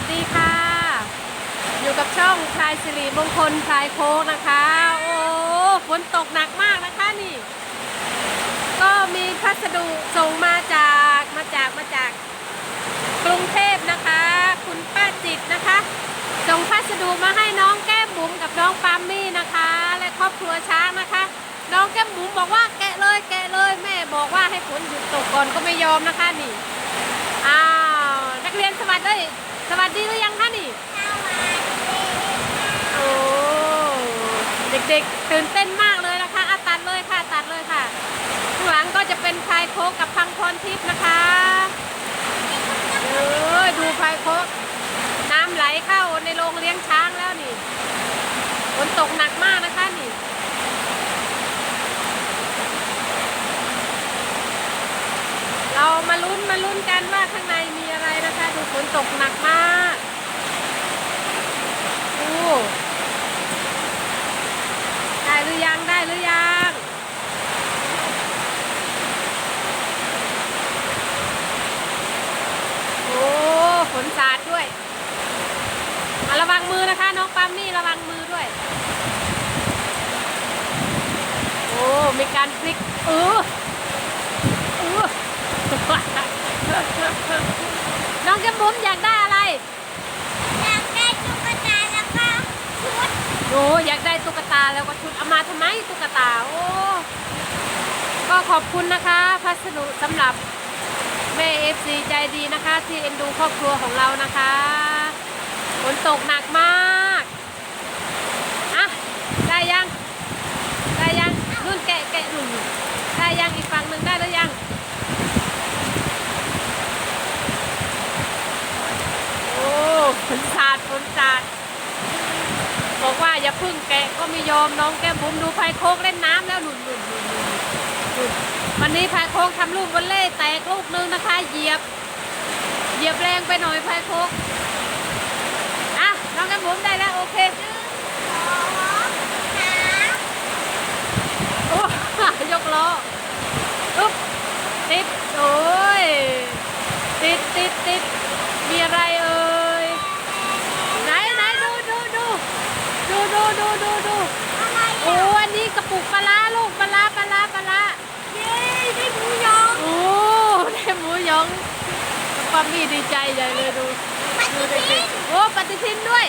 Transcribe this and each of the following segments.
วัสดีค่ะ อยู่กับช่องพลายสิริมงคลพลายโค้งนะคะ โอ้ฝนตกหนักมากนะคะนี่ ก็มีพัสดุส่งมาจากมาจากมาจากกรุงเทพนะคะ คุณป้าจิตนะคะ ส่งพัสดุมาให้น้องแก้มบุ๋มกับน้องปามมี่นะคะ และครอบครัวช้างนะคะ น้องแก้มบุ๋มบอกว่าแกะเลยแกะเลยแม่บอกว่าให้ฝนหยุดตกก่อนก็ไม่ยอมนะคะนี่อ้าวนักเรียนสวัสดี สวัสดีหรือยังคะนี่โอ้เด็กๆตื่นเต้นมากเลยนะคะอะตัดเลยค่ะตัดเลยค่ะข้างหลังก็จะเป็นพายโคกกับพังพรทิพย์นะคะเออดูพายโคกน้ำไหลเข้าในโรงเลี้ยงช้างแล้วนี่ฝนตกหนักมากนะคะนี่เรามาลุ้นมาลุ้นกันว่าข้างในมี ตกหนักมากโอ้ได้หรือยังได้หรือยังโอ้ฝนสาดด้วยมาระวังมือนะคะ น้องปั๊มนี่ระวังมือด้วย โอ้มีการพลิกเอออ น้ องแก้มบุ๋มอยากได้อะไร อยากได้ตุ๊กตาแล้วก็ชุดหนูอยากได้ตุ๊กตาแล้วก็ชุดเอามาทำไมตุ๊กตา โอ้ ก็ขอบคุณนะคะ พัสดุสำหรับแม่เอฟซีใจดีนะคะ ที่เอ็นดูครอบครัวของเรานะคะฝนตกหนักมากอะได้ยัง ได้ยังนุ่นแกะแกะนุ่นได้ยังอีกฝั่งหนึ่งได้หรือยัง โอ้ฝนสาดฝนสาด บ อย่าพึ่งแกะก็ไม่ยอมน้องแก้มบุ๋มดูพายโคกเล่นน้ำแล้วหนุนหนุนหนุนหนุนวันนี้พายโคกทำลูกบอลเล่แตกลูกนึงนะคะ เหยียบ เหยียบแรงไปหน่อยพายโคกอะน้องแก้มบุ๋มได้แล้วโอเค ปั๊มมี่ดีใจใหญ่เลยดูปดูฏิเด็ทิกนๆโอ้ปฏิทินด้วย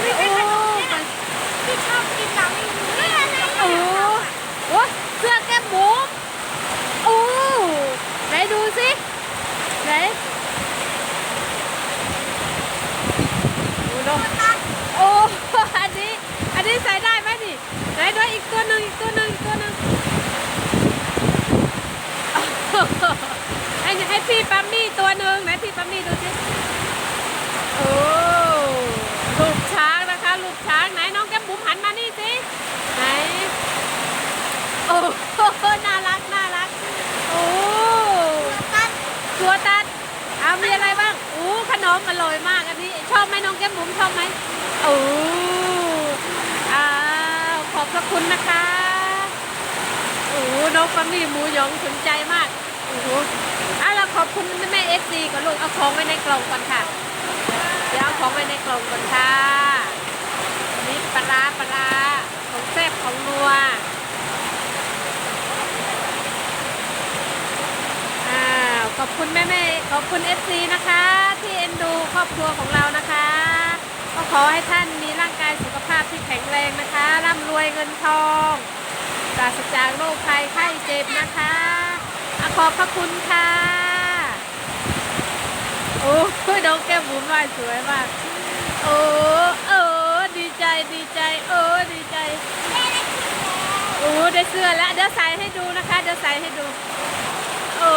ไม่โอ้ใช่ขนมเนี่ยที่ชอบกินหลังนี่อะไรโอ้โอ้เสื้อแก้มหมูโอ้ไหนดูสิไหนโอ้น้องโอ้อันนี้อันนี้ใส่ได้ไหมนี่ไหนด้วยอีกตัวหนึ่งอีกตัวหนึ่งอีกตัวหนึ่งให้ให้พี่ปั๊มมี่ตัวหนึ่งไหนพี่ปั๊มมี่ดูสิ โอ้ลูกช้างนะคะ ลูกช้างไหนน้องแก้มบุ๋มหันมานี่สิ ไหน โอ้ น่ารักน่ารัก โอ้ กัน ตัวตัดเอามีอะไรบ้างโอ้ขน มอร่อยมากอันนี้ ชอบไหมน้องแก้มบุ๋มชอบไหมโอ้อ้าวขอบพระคุณนะคะโอ้น้องปั๊มมี่หมูยองสนใจมากโอ้โหเอาขอบคุณแม่เอฟซีก่อนลูกเอาของไว้ในกล่องก่อนค่ะเดี๋ยวเอาของไว้ในกล่องก่อนค่ะนี่ปลาปลาร้าของแซ่บของนัวอ้าว ขอบคุณแม่แม่ขอบคุณเอฟซีนะคะ ที่เอ็นดูครอบครัวของเรานะคะ ก็ขอให้ท่านมีร่างกายสุขภาพที่แข็งแรงนะคะร่ำรวยเงินทองปราศจากโรคภัยไข้เจ็บนะคะอขอบพระคุณค่ะโอ้ยน้องแก้มบุ๋มว่าสวยมากโอ้เออดีใจดีใจเออดีใจโอ้ได้เสื้อแล้วเดี๋ยวใส่ให้ดูนะคะเดี๋ยวใส่ให้ดูโอ้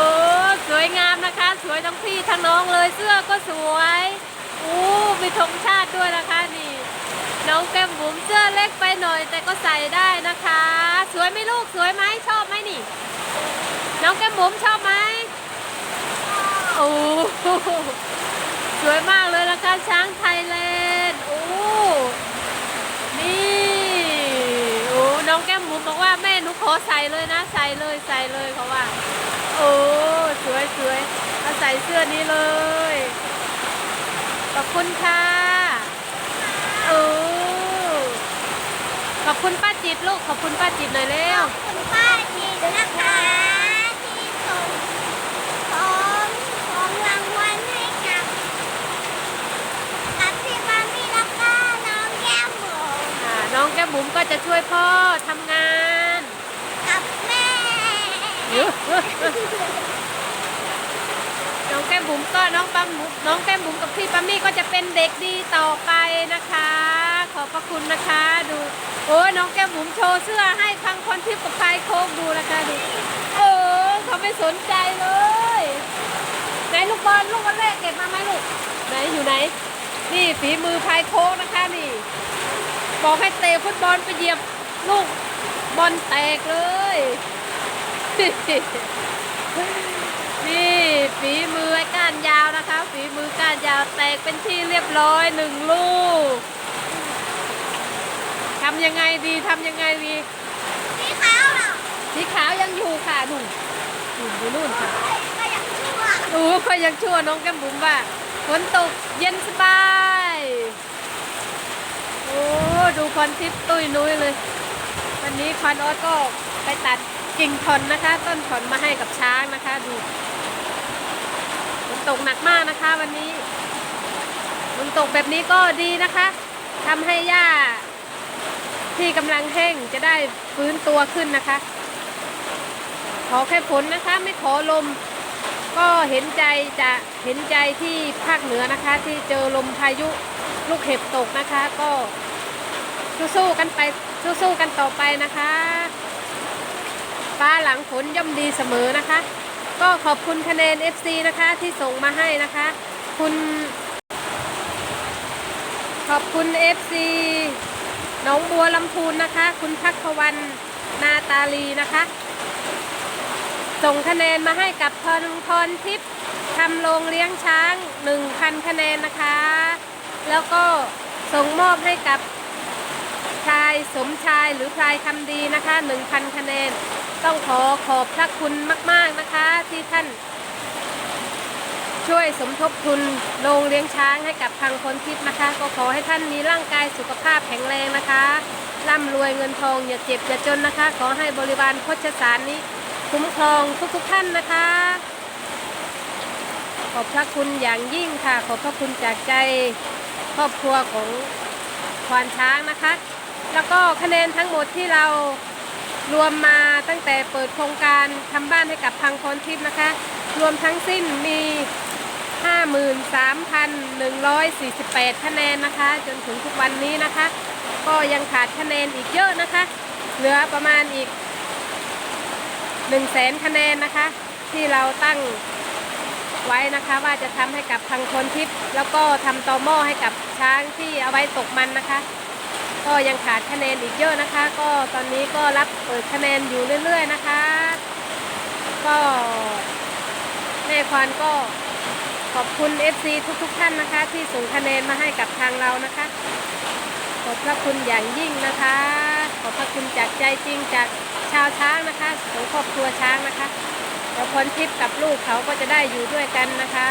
วยงามนะคะ สวยทั้งพี่ทั้งน้องเลยเสื้อก็สวยโอ้มีธงชาติด้วยนะคะนี่ น้องแก้มบุ๋มเสื้อเล็กไปหน่อย แต่ก็ใส่ได้นะคะ สวยไหมลูกสวยไหมชอบไหมนี่ น้องแก้มบุ๋มชอบไหมโอ้สวยมากเลยนะคะช้างไทยแลนด์โอ้นี่โอ้น้องแก้มหมูบอกว่าแม่หนูขอใส่เลยนะ ใส่เลยใส่เลยเขาว่า โอ้สวยสวยเอาใส่เสื้อนี้เลย ขอบคุณค่ะโอ้ขอบคุณป้าจิตลูก ขอบคุณป้าจิตหน่อยเร็ขวอบคุณป้าจีนนะคะที่ส่งของของรางวัลให้กับกับพี่บามี่แล้วก็น้องแก้มหมู อ่าน้องแก้มบุ๋มก็จะช่วยพ่อทำงาน กับแม่ น้องแก้มบุ๋มก็น้องปั๊มบุ๋มน้องแก้มบุ๋มกับพี่ปั๊มมี่ก็จะเป็นเด็กดีต่อไปนะคะ ขอบพระคุณนะคะดู โอ้ยน้องแก้มบุ๋มโชว์เสื้อให้พังคนทิพย์กับพายโคกดูนะคะดูโอ้เขาไม่สนใจเลยไหนลูกบอลลูกบอลแรกเก็บมาไหมลูกไหนอยู่ไหน นี่ฝีมือพายโคกนะคะนี่ บอกให้เตะฟุตบอลไปเหยียบลูกบอลแตกเลย นี่ฝีมือไอ้ก้านยาวนะคะ ฝีมือก้านยาวแตกเป็นที่เรียบร้อยหนึ่งลูกทำยังไงดีทำยังไงดีพี่ขาวเหรอสีขาวยังอยู่ค่ะหนุ่มอยู่อยู่นู่นค่ะก็ยังชั่วโอ้ก็ยังชั่วน้องแก้มบุ๋มว่าฝนตกเย็นสบายโอ้ดูควันทิพย์ตุ้ยนุ้ยเลย วันนี้ควันออสก็ไปตัด กิ่งถอนนะคะ ต้นถอนมาให้กับช้างนะคะดูฝนตกหนักมากนะคะวันนี้ฝนตกแบบนี้ก็ดีนะคะทำให้หญ้าที่กำลังแห้งจะได้ฟื้นตัวขึ้นนะคะ ขอแค่ฝนนะคะ ไม่ขอลม ก็เห็นใจจะเห็นใจที่ภาคเหนือนะคะ ที่เจอลมพายุลูกเห็บตกนะคะ ก็สู้ๆกันไปสู้ๆกันต่อไปนะคะ ฟ้าหลังฝนย่อมดีเสมอนะคะ ก็ขอบคุณคะแนน FC นะคะที่ส่งมาให้นะคะ คุณ ขอบคุณ FC หน้องบัวลำพูนนะคะ คุณพักพวันนาตาลีนะคะ ส่งคะแนนมาให้กับพรพรทิพย์ทำโรงเลี้ยงช้าง 1,000 คะแนนนะคะ แล้วก็ส่งมอบให้กับชายสมชายหรือพลายคำดีนะคะ 1,000 คะแนน ต้องขอขอบพระคุณมาก ๆนะคะ ที่ท่าน ช่วยสมทบทุนโรงเลี้ยงช้างให้กับพังพรทิพย์นะคะ ก็ขอให้ท่านมีร่างกายสุขภาพแข็งแรงนะคะร่ำรวยเงินทองอย่าเจ็บอย่าจนนะคะ ขอให้บริวารโคชสารนี้ คุ้มครองทุกๆท่านนะคะ ขอบพระคุณอย่างยิ่งค่ะ ขอบพระคุณจากใจครอบครัวของควานช้างนะคะ แล้วก็คะแนนทั้งหมดที่เรา รวมมาตั้งแต่เปิดโครงการทำบ้านให้กับพังพรทิพย์นะคะ รวมทั้งสิ้นมี 53,148 คะแนนนะคะ จนถึงทุกวันนี้นะคะ ก็ยังขาดคะแนนอีกเยอะนะคะ เหลือประมาณอีก 1 0 0 0 0แสนคะแนนนะคะ ที่เราตั้งไว้นะคะว่าจะทำให้กับพังคนทิพย์แล้วก็ทำตอหม้อให้กับช้างที่เอาไว้ตกมันนะคะ ก็ยังขาดคะแนนอีกเยอะนะคะ ก็ตอนนี้ก็รับเปิดคะแนนอยู่เรื่อย ๆ นะคะ ก็แม่ควานก็ขอบคุณ FC ทุกๆท่านนะคะ ที่ส่งคะแนนมาให้กับทางเรานะคะ ขอบพระคุณอย่างยิ่งนะคะ ขอบพระคุณจากใจจริงจากชาวช้างนะคะของครอบครัวช้างนะคะแล้วพรทิพย์กับลูกเขาก็จะได้อยู่ด้วยกันนะคะ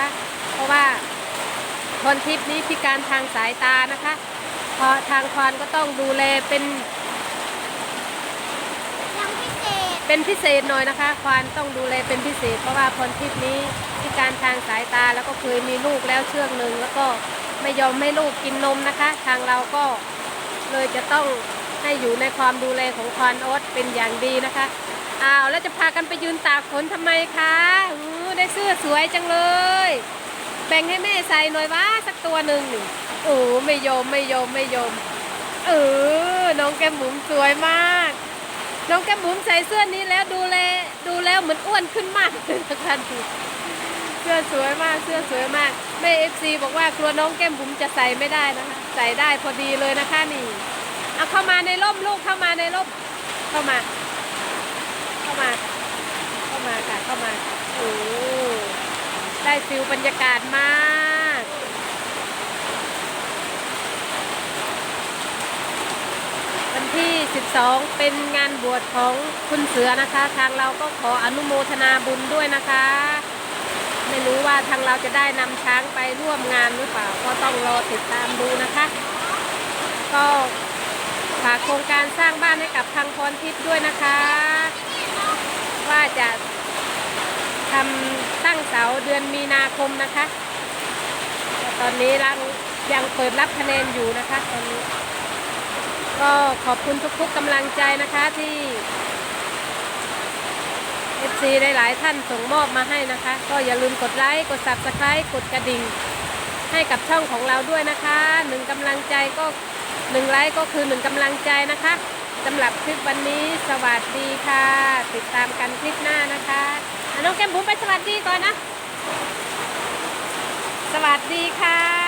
เพราะว่าพรทิพย์นี้พิการทางสายตานะคะ พราะทางควานก็ต้องดูแลเป็นยังพิเศษเป็นพิเศษหน่อยนะคะ ควานต้องดูแลเป็นพิเศษ เพราะว่าพรทิพย์นี้พิการทางสายตาแล้วก็เคยมีลูกแล้วเชือกหนึ่งแล้วก็ไม่ยอมให้ลูกกินนมนะคะ ทางเราก็เลยจะต้องให้อยู่ในความดูแลของควานโอ๊ตเป็นอย่างดีนะคะอ้าวแล้วจะพากันไปยืนตากฝนทำไมคะอู้ได้เสื้อสวยจังเลย แบ่งให้แม่ใส่หน่อยว่าสักตัวหนึ่ง โอ้ไม่ยอมไม่ยอมไม่ยอมเออน้องแก้มบุ๋มสวยมาก น้องแก้มบุ๋มใส่เสื้อนี้แล้วดูแลดูแล้วเหมือนอ้วนขึ้นมากเลยนะคะดูเสื้อสวยมากเสื้อสวยมากแม่เอฟซีบอกว่ากลัวน้องแก้มบุ๋มจะใส่ไม่ได้นะคะ ใส่ได้พอดีเลยนะคะนี่เอาเข้ามาในร่มลูกเข้ามาในร่มเข้ามา เข้ามา เข้ามาค่ะเข้ามาโอ้ได้ฟิลบรรยากาศมาก วันที่ 12 เป็นงานบวชของคุณเสือนะคะ ทางเราก็ขออนุโมทนาบุญด้วยนะคะ ไม่รู้ว่าทางเราจะได้นำช้างไปร่วมงานหรือเปล่า ก็ต้องรอติดตามดูนะคะ ก็ฝากโครงการสร้างบ้านให้กับทางพรทิพย์ด้วยนะคะ ว่าจะทำตั้งเสาเดือนมีนาคมนะคะ ตอนนี้ยังยังเปิดรับคะแนนอยู่นะคะตอนนี้ ก็ขอบคุณทุกๆกำลังใจนะคะที่ FC หลายๆท่านส่งมอบมาให้นะคะ ก็อย่าลืมกดไลค์ กด Subscribe กดกระดิ่ง ให้กับช่องของเราด้วยนะคะหนึ่งกำลังใจก็หนึ่งไลค์ก็คือหนึ่งกำลังใจนะคะสำหรับคลิปวันนี้สวัสดีค่ะ ติดตามกันคลิปหน้านะคะอะน้องแก้มบุ๋มไปสวัสดีก่อนนะ สวัสดีค่ะ